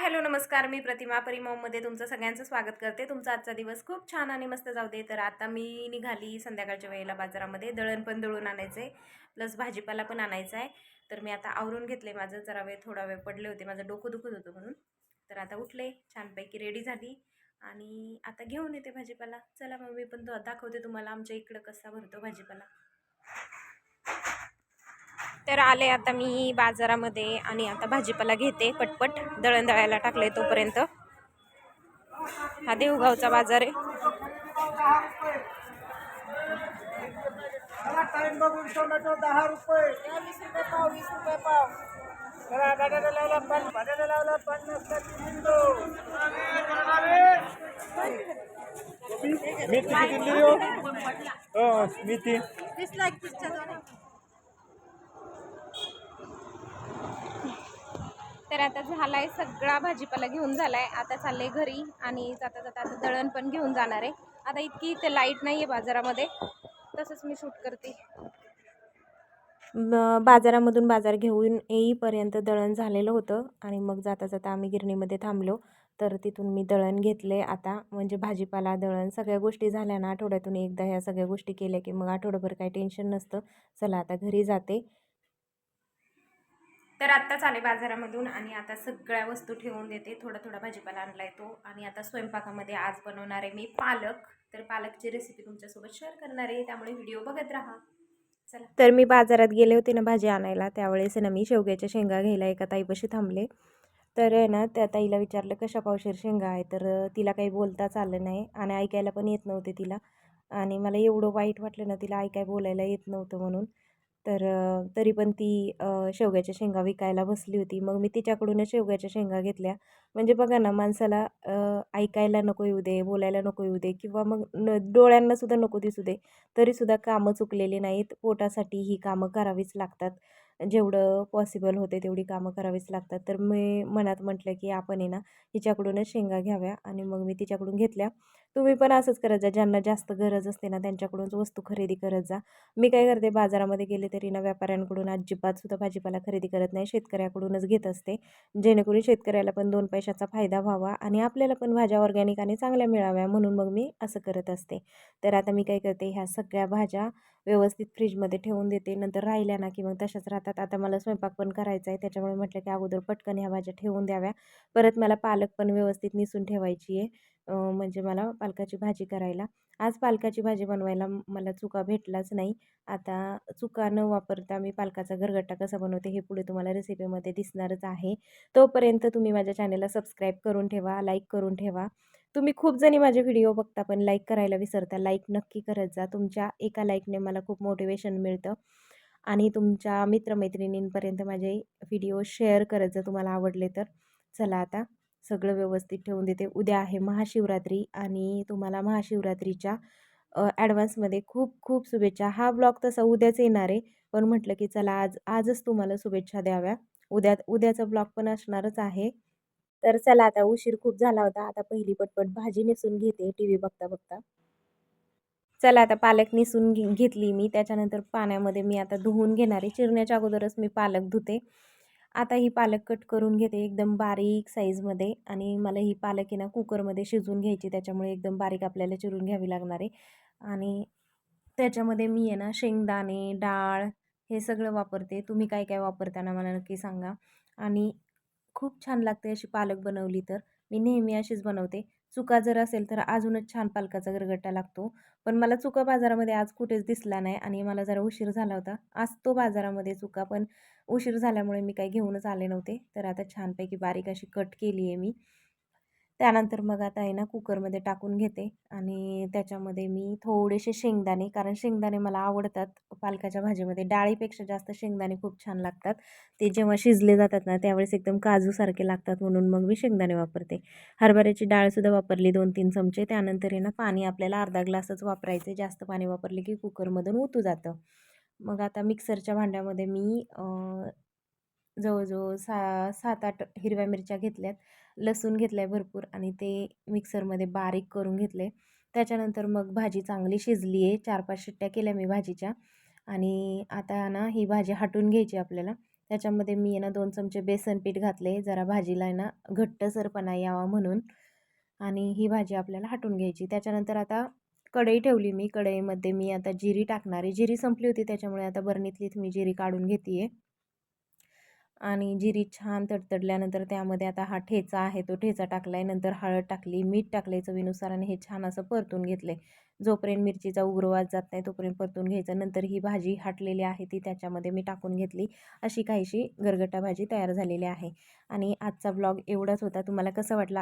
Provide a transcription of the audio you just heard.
Hello नमस्कार. मी प्रतिमा परिमममध्ये तुमचं सगळ्यांचं स्वागत करते. तुमचा आजचा दिवस खूप छान आणि मस्त जाऊ दे. तर आता मी निघाली संध्याकाळच्या वेळेला बाजारामध्ये. दळण पण दळून आणायचं आहे प्लस भाजीपाला पण आणायचा आहे. तर मी आता आवरून घेतले माझं. जरा वेळ थोडा वेळ पडले होते. माझं डोकं दुखत होतं म्हणून. तर आता उठले छानपैकी रेडी झाली. आणि आता घेऊन येते भाजीपाला. चला मग मी पण तो- दाखवते तुम्हाला. आमच्या इकडं कसा भरतो भाजीपाला. तर आले आता मी बाजारामध्ये आणि आता भाजीपाला घेते पटपट दळण दळायला टाकले तोपर्यंत. हा देवगावचा बाजार आहे. दहा रुपये. रुपये पाव तर आता झालाय सगळा भाजीपाला घेऊन झालाय. आता चालले घरी आणि जाता जाता आता दळण पण घेऊन जाणार आहे. आता इतकी इथे लाइट नाही आहे बाजारामध्ये. तसंच मी शूट करते. बाजारामधून बाजार घेऊन येईपर्यंत दळण झालेलं होतं आणि मग जाता जाता आम्ही गिरणीमध्ये थांबलो. तर तिथून मी दळण घेतले आता. म्हणजे भाजीपाला दळण सगळ्या गोष्टी झाल्या ना आठवड्यातून एकदा ह्या सगळ्या गोष्टी केल्या की मग आठवडंभर काही टेन्शन नसतं. चला आता घरी जाते. तर आत्ताच आले बाजारामधून आणि आता सगळ्या वस्तू ठेवून देते. थोडा थोडा भाजीपाला आणलाय तो. आणि आता स्वयंपाकामध्ये आज बनवणार आहे मी पालक. तर पालकची रेसिपी तुमच्यासोबत शेअर करणार आहे. त्यामुळे व्हिडिओ बघत राहा. चला. तर मी बाजारात गेले होते ना भाजी आणायला. त्यावेळेस ना मी शेवग्याच्या शेंगा घ्यायला एका ताईपाशी थांबले. तर आहे ना त्या ताईला विचारलं कशा पावशेर शेंगा आहे तर तिला काही बोलताच आलं नाही आणि ऐकायला पण येत नव्हते तिला. आणि मला एवढं वाईट वाटलं ना तिला ऐकाय बोलायला येत नव्हतं म्हणून. तर तरी पण ती शेवग्याच्या शेंगा विकायला बसली होती. मग मी तिच्याकडूनच शेवग्याच्या शेंगा घेतल्या. म्हणजे बघा ना माणसाला ऐकायला नको येऊ दे बोलायला नको येऊ दे किंवा मग न डोळ्यांनासुद्धा नको दिसू दे तरीसुद्धा कामं चुकलेली नाहीत. पोटासाठी ही कामं करावीच लागतात. जेवढं पॉसिबल होते तेवढी कामं करावीच लागतात. तर मी मनात म्हटलं की आपण आहे ना हिच्याकडूनच शेंगा घ्याव्या. आणि मग मी तिच्याकडून घेतल्या. तुम्ही पण असंच करत जा ज्यांना जास्त गरज असते ना त्यांच्याकडूनच वस्तू खरेदी करत जा. मी काय करते बाजारामध्ये गेले तरी ना व्यापाऱ्यांकडून अजिबातसुद्धा भाजीपाला खरेदी करत नाही शेतकऱ्याकडूनच घेत असते. जेणेकरून शेतकऱ्याला पण दोन पैशाचा फायदा व्हावा आणि आपल्याला पण भाज्या ऑर्गॅनिक आणि चांगल्या मिळाव्या म्हणून मग मी असं करत असते. तर आता मी काय करते ह्या सगळ्या भाज्या व्यवस्थित फ्रीजमध्ये ठेवून देते. नंतर राहिल्या ना की मग तशाच राहतात. आता मला स्वयंपाक पण करायचा आहे त्याच्यामुळे म्हटलं की अगोदर पटकन ह्या भाज्या ठेवून द्याव्या. परत मला पालक पण व्यवस्थित निसून ठेवायची आहे. म्हणजे मला पालकाची भाजी करायला. आज पालकाची भाजी बनवायला मला चुका भेटलाच नाही. आता चुका न वापरता मी पालकाचा गरगट्टा कसा बनवते हे पुढे तुम्हाला रेसिपीमध्ये दिसणारच आहे. तोपर्यंत तुम्ही माझ्या चॅनलला सबस्क्राईब करून ठेवा लाईक करून ठेवा. तुम्ही खूप जणी माझे व्हिडिओ बघता पण लाईक करायला विसरता. लाईक नक्की करत जा. तुमच्या एका लाईकने मला खूप मोटिवेशन मिळतं. आणि तुमच्या मित्रमैत्रिणींपर्यंत माझे व्हिडिओ शेअर करत जा तुम्हाला आवडले तर. चला आता. सगळं व्यवस्थित ठेवून देते. उद्या आहे महाशिवरात्री आणि तुम्हाला महाशिवरात्रीच्या ॲडव्हान्समध्ये खूप खूप शुभेच्छा. हा ब्लॉग तसा उद्याच येणार आहे. पण म्हटलं की चला आज आजच तुम्हाला शुभेच्छा द्याव्या. उद्या उद्याचा ब्लॉग पण असणारच आहे. तर चला आता उशीर खूप झाला होता. आता पहिली पटपट भाजी नेसून घेते. टी व्ही बघता बघता. चला आता पालक निसून घे घेतली मी. त्याच्यानंतर पाण्यामध्ये मी आता धुवून घेणार आहे. चिरण्याच्या अगोदरच मी पालक धुते. आता ही पालक कट करून घेते एकदम बारीक साईजमध्ये आणि मला ही पालक आहे ना कुकरमध्ये शिजवून घ्यायची त्याच्यामुळे एकदम बारीक आपल्याला चिरून घ्यावी लागणार आहे. आणि त्याच्यामध्ये मी आहे ना शेंगदाणे डाळ हे सगळं वापरते. तुम्ही काय काय वापरताना मला नक्की सांगा. आणि खूप छान लागते अशी पालक बनवली तर. मी नेहमी अशीच बनवते. चुका जर असेल तर अजूनच छान पालकाचा गरगट्टा लागतो. पण मला चुका बाजारामध्ये आज कुठेच दिसला नाही आणि मला जरा उशीर झाला होता. आज तो बाजारामध्ये चुका पण उशीर झाल्यामुळे मी काही घेऊनच आले नव्हते. तर आता छानपैकी बारीक अशी कट केली आहे मी. त्यानंतर मग आता आहे ना कुकरमध्ये टाकून घेते आणि त्याच्यामध्ये मी थोडेसे शेंगदाणे कारण शेंगदाणे मला आवडतात. पालकाच्या भाजीमध्ये डाळीपेक्षा जास्त शेंगदाणे खूप छान लागतात. ते जेव्हा शिजले जातात ना त्यावेळेस एकदम काजूसारखे लागतात म्हणून मग मी शेंगदाणे वापरते. हरभऱ्याची डाळसुद्धा वापरली दोन तीन चमचे. त्यानंतर आहे ना पाणी आपल्याला अर्धा ग्लासच वापरायचे. जास्त पाणी वापरले की कुकरमधून उतू जातं. मग आता मिक्सरच्या भांड्यामध्ये मी जवळजवळ सा सात आठ हिरव्या मिरच्या घेतल्यात. लसूण घेतलं आहे भरपूर आणि ते मिक्सरमध्ये बारीक करून घेतले त्याच्यानंतर मग भाजी चांगली शिजली आहे चार पाच शिट्ट्या केल्या मी भाजीच्या. आणि आता ना ही भाजी हटून घ्यायची आपल्याला. त्याच्यामध्ये मी आहे ना दोन चमचे बेसन पीठ घातले जरा भाजीला आहे ना घट्टसरपणा यावा म्हणून. आणि ही भाजी आपल्याला हटून घ्यायची. त्याच्यानंतर आता कढई ठेवली मी. कढईमध्ये मी आता जिरी टाकणार आहे. जिरी संपली होती त्याच्यामुळे आता बरणीतलीच मी जिरी काढून घेते आहे आणि जिरी छान तडतडल्यानंतर त्यामध्ये आता हा ठेचा आहे तो ठेचा टाकला आहे नंतर हळद टाकली मीठ टाकले चवीनुसार आणि हे छान असं परतून घेतले जोपर्यंत मिरचीचा उग्रवास जात नाही तोपर्यंत परतून घ्यायचं. नंतर ही भाजी हाटलेली आहे ती त्याच्यामध्ये मी टाकून घेतली. अशी काहीशी गरगटा भाजी तयार झालेली आहे. आणि आजचा ब्लॉग एवढाच होता. तुम्हाला कसं वाटला?